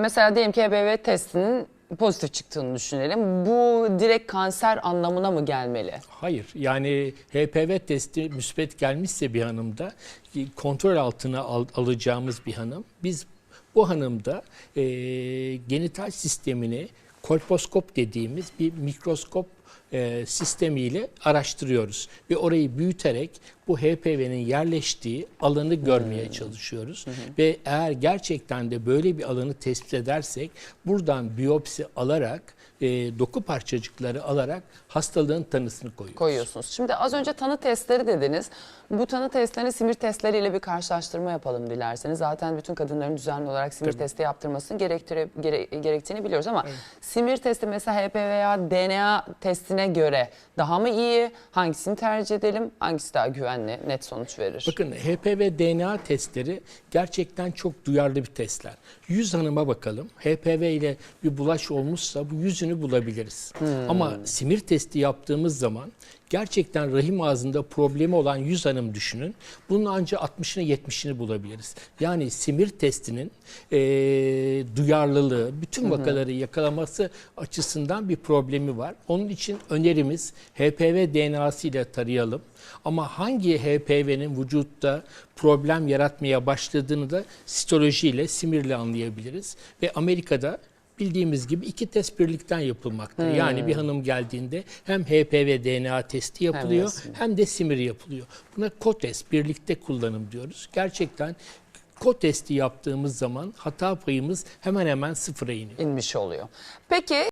Mesela diyelim ki HPV testinin pozitif çıktığını düşünelim. Bu direkt kanser anlamına mı gelmeli? Hayır yani HPV testi müspet gelmişse bir hanımda e, kontrol altına al- alacağımız bir hanım. Biz bu hanımda e, genital sistemini kolposkop dediğimiz bir mikroskop e, sistemiyle araştırıyoruz. Ve orayı büyüterek bu HPV'nin yerleştiği alanı görmeye çalışıyoruz. Ve eğer gerçekten de böyle bir alanı tespit edersek buradan biyopsi alarak e, doku parçacıkları alarak hastalığın tanısını koyuyoruz. koyuyorsunuz. Şimdi az önce tanı testleri dediniz. Bu tanı testlerini simir testleriyle bir karşılaştırma yapalım dilerseniz. Zaten bütün kadınların düzenli olarak simir testi yaptırmasını gerektire, gere- gerektiğini biliyoruz ama simir testi mesela HPV veya DNA testine göre daha mı iyi? Hangisini tercih edelim? Hangisi daha güvenli, net sonuç verir? Bakın HPV DNA testleri gerçekten çok duyarlı bir testler. 100 hanıma bakalım. HPV ile bir bulaş olmuşsa bu yüzünü bulabiliriz. Ama simir testi yaptığımız zaman gerçekten rahim ağzında problemi olan 100 hanım düşünün. Bunun ancak 60'ını 70'ini bulabiliriz. Yani simir testinin eee, duyarlılığı, bütün vakaları yakalaması açısından bir problemi var. Onun için önerimiz HPV DNA'sı ile tarayalım. Ama hangi HPV'nin vücutta problem yaratmaya başladığını da sitolojiyle, simirle anlayabiliriz. Ve Amerika'da bildiğimiz gibi iki test birlikten yapılmakta. Yani bir hanım geldiğinde hem HPV DNA testi yapılıyor simir. hem de simir yapılıyor. Buna co-test birlikte kullanım diyoruz. Gerçekten co-testi yaptığımız zaman hata payımız hemen hemen sıfıra iniyor. İnmiş oluyor. Peki